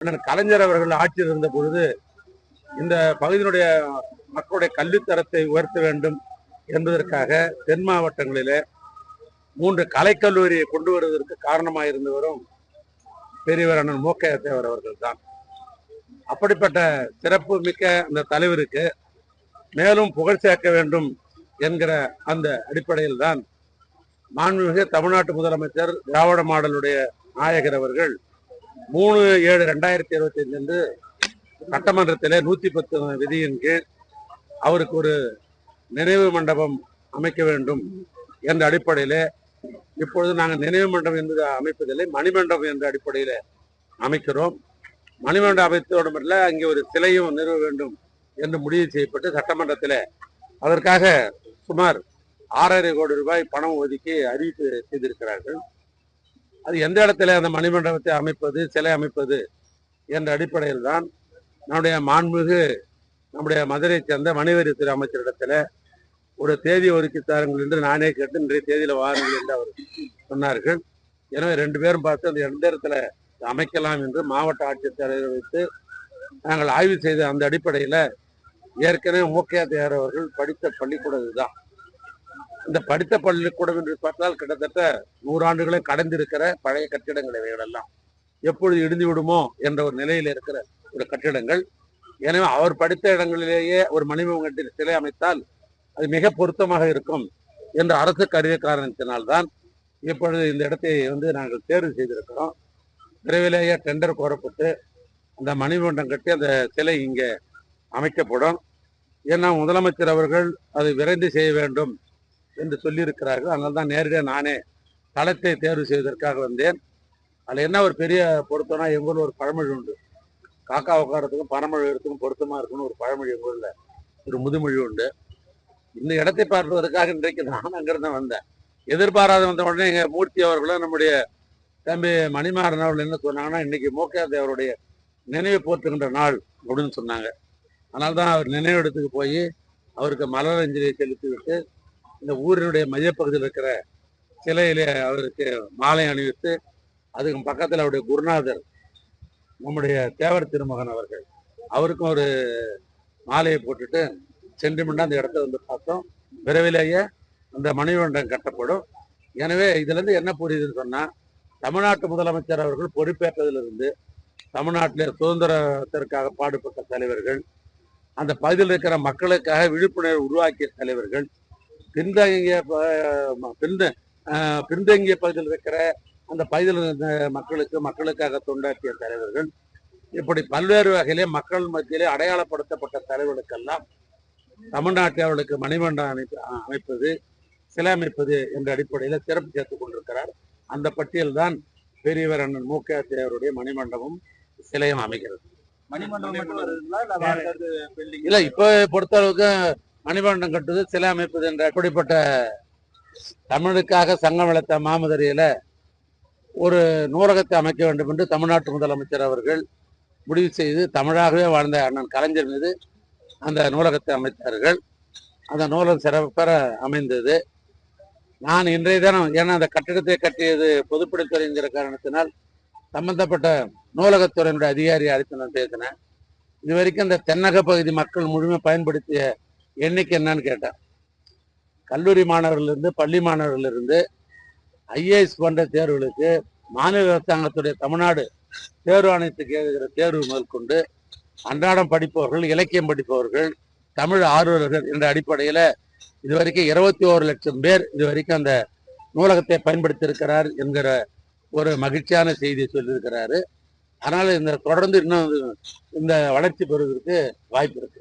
அண்ணன் கலைஞர் அவர்கள் ஆட்சியில் இருந்த பொழுது இந்த பகுதியினுடைய மக்களுடைய கல்வித்தரத்தை உயர்த்த வேண்டும் என்பதற்காக தென் மாவட்டங்களிலே மூன்று கலைக்கல்லூரியை கொண்டு வருவதற்கு காரணமாக இருந்தவரும் பெரியவர் அண்ணன் மூக்கைய தேவர் அவர்கள் தான் அப்படிப்பட்ட சிறப்பு மிக்க அந்த தலைவருக்கு மேலும் புகழ் சேர்க்க வேண்டும் என்கிற அந்த அடிப்படையில் தான் மாண்புமிகு தமிழ்நாட்டு முதலமைச்சர் திராவிட மாடலுடைய நாயகர் அவர்கள் மூணு ஏழு ரெண்டாயிரத்தி இருபத்தி ஐந்து சட்டமன்றத்தில் நூத்தி பத்து விதியின் கீழ் அவருக்கு ஒரு நினைவு மண்டபம் அமைக்க வேண்டும் என்ற அடிப்படையில் இப்பொழுது நாங்கள் நினைவு மண்டபம் என்று அமைப்பதில்லை மணிமண்டபம் என்ற அடிப்படையில் அமைக்கிறோம். மணிமண்டபம் அமைத்தோடு மட்டும் அங்கே ஒரு சிலையும் நிறுவ வேண்டும் என்று முடிவு செய்யப்பட்டு சட்டமன்றத்தில் அதற்காக சுமார் ஆறரை கோடி ரூபாய் பணம் ஒதுக்கி அறிவிப்பு செய்திருக்கிறார்கள். அது எந்த இடத்துல அந்த மணிமண்டபத்தை அமைப்பது சிலை அமைப்பது என்ற அடிப்படையில் தான் நம்முடைய மாண்புமிகு நம்முடைய மதுரையை சேர்ந்த மணிவரித்துறை அமைச்சரிடத்துல ஒரு தேதி ஒதுக்கி தாருங்கள் என்று நானே கேட்டு இன்றைய தேதியில வாருங்கள் என்று அவர் சொன்னார்கள். எனவே ரெண்டு பேரும் பார்த்து அந்த எந்த இடத்துல அமைக்கலாம் என்று மாவட்ட ஆட்சித்தலைவர் வைத்து நாங்கள் ஆய்வு செய்த அந்த அடிப்படையில ஏற்கனவே மூக்கையா தேர் அவர்கள் படித்த பள்ளிக்கூடம் இதுதான் இந்த படித்த பள்ளிக்கூடம் என்று பார்த்தால் கிட்டத்தட்ட நூறாண்டுகளை கடந்திருக்கிற பழைய கட்டிடங்கள் இவைகளெல்லாம். எப்பொழுது இடிந்து விடுமோ என்ற ஒரு நிலையில் இருக்கிற ஒரு கட்டிடங்கள். எனவே அவர் படித்த இடங்களிலேயே ஒரு மணிமகம் சிலை அமைத்தால் அது மிக பொருத்தமாக இருக்கும் என்ற அரசு கருதிய காரணத்தினால்தான் இப்பொழுது இந்த இடத்தை வந்து நாங்கள் தேர்வு செய்திருக்கிறோம். விரைவிலேயே டெண்டர் கோரப்பட்டு அந்த மணிமண்டம் கட்டி அந்த சிலை இங்கே அமைக்கப்படும். ஏன்னா முதலமைச்சர் அவர்கள் அதை விரைந்து செய்ய வேண்டும். என்று சொல்லியிருக்கிறார்கள். அதனால தான் நேரடியாக நானே தளத்தை தேர்வு செய்வதற்காக வந்தேன். அதில் என்ன ஒரு பெரிய பொருத்தம்னா எங்கள் ஒரு பழமொழி உண்டு. காக்கா உட்காரத்துக்கும் பரமொழி எடுத்துக்கும் பொருத்தமாக இருக்குன்னு ஒரு பழமொழி எங்கள் ஊரில் ஒரு முதுமொழி உண்டு. இந்த இடத்தை பார்ப்பதற்காக இன்றைக்கு நான் அங்கிருந்து வந்தேன். எதிர்பாராத வந்த உடனே எங்கள் மூர்த்தி அவர்களும் நம்முடைய தம்பி மணிமாறன் அவர்கள் என்ன சொன்னாங்கன்னா இன்னைக்கு மோகா தேவருடைய நினைவு போற்றுகின்ற நாள் அப்படின்னு சொன்னாங்க. அதனால்தான் அவர் நினைவு இடத்துக்கு போய் அவருக்கு மலரஞ்சலியை செலுத்திவிட்டு இந்த ஊரினுடைய மையப்பகுதியில் இருக்கிற சிலையிலே அவருக்கு மாலை அணிவித்து அதுக்கு பக்கத்தில் அவருடைய குருநாதர் நம்முடைய தேவர் திருமகன் அவர்கள் அவருக்கும் ஒரு மாலையை போட்டுட்டு சென்டிமெண்டா அந்த இடத்த வந்து பார்த்தோம். விரைவிலேயே அந்த மணிமண்டபம் கட்டப்படும். எனவே இதுலேருந்து என்ன புரியுதுன்னு சொன்னால் தமிழ்நாட்டு முதலமைச்சர் அவர்கள் பொறுப்பேற்றதிலிருந்து தமிழ்நாட்டில் சுதந்திரத்திற்காக பாடுபட்ட தலைவர்கள் அந்த பகுதியில் இருக்கிற மக்களுக்காக விழிப்புணர்வு உருவாக்கிய தலைவர்கள் பின்தங்கிய ப- பின்த ஆஹ் பின்தங்கிய பகுதியில் இருக்கிற அந்த பகுதியில் மக்களுக்கு மக்களுக்காக தொண்டாற்றிய தலைவர்கள் இப்படி பல்வேறு வகையிலே மக்கள் மத்தியிலே அடையாளப்படுத்தப்பட்ட தலைவர்களுக்கெல்லாம் தமிழ்நாட்டில் அவர்களுக்கு மணிமண்டபம் அமைப்பு அமைப்பது சிலை அமைப்பது என்ற அடிப்படையில் சிறப்பு சேர்த்துக் கொண்டிருக்கிறார். அந்த பட்டியல் தான் பெரியவர் அண்ணன் மு. க. தேவருடைய மணிமண்டபம் சிலையும் அமைகிறது மணிமண்டபம்? இல்ல இப்ப பொறுத்த அளவுக்கு மணிபண்டம் கட்டுவது சிலை அமைப்பது என்ற அப்படிப்பட்ட தமிழுக்காக சங்கம் வளர்த்த மாமதுரையில ஒரு நூலகத்தை அமைக்க வேண்டும் என்று தமிழ்நாட்டு முதலமைச்சர் அவர்கள் முடிவு செய்து தமிழாகவே வாழ்ந்த அண்ணன் கலைஞர் மீது அந்த நூலகத்தை அமைத்தார்கள். அந்த நூலகம் சிறப்பெற அமைந்தது. நான் இன்றைய தினம் ஏன்னா அந்த கட்டிடத்தை கட்டியது பொதுப்பணித்துறைங்கிற காரணத்தினால் சம்பந்தப்பட்ட நூலகத்துறையினுடைய அதிகாரி அழைத்து நான் பேசினேன். இது வரைக்கும் இந்த தென்னக பகுதி மக்கள் முழுமை பயன்படுத்திய என்னைக்கு என்னன்னு கேட்டேன். கல்லூரி மாணவர்களிருந்து பள்ளி மாணவர்களிருந்து ஐஏஎஸ் போன்ற தேர்வுகளுக்கு மாநில அரசாங்கத்துடைய தமிழ்நாடு தேர்வு ஆணையத்துக்கு எழுதுகிற தேர்வு முதற்கொண்டு அன்றாடம் படிப்பவர்கள் இலக்கியம் படிப்பவர்கள் தமிழ் ஆர்வலர்கள் என்ற அடிப்படையில் இதுவரைக்கும் இருபத்தி ஓரு லட்சம் பேர் இதுவரைக்கும் அந்த நூலகத்தை பயன்படுத்தி இருக்கிறார் என்கிற ஒரு மகிழ்ச்சியான செய்தியை சொல்லியிருக்கிறாரு. அதனால் இந்த தொடர்ந்து இன்னும் இந்த வளர்ச்சி பெறுவதற்கு வாய்ப்பு இருக்கு.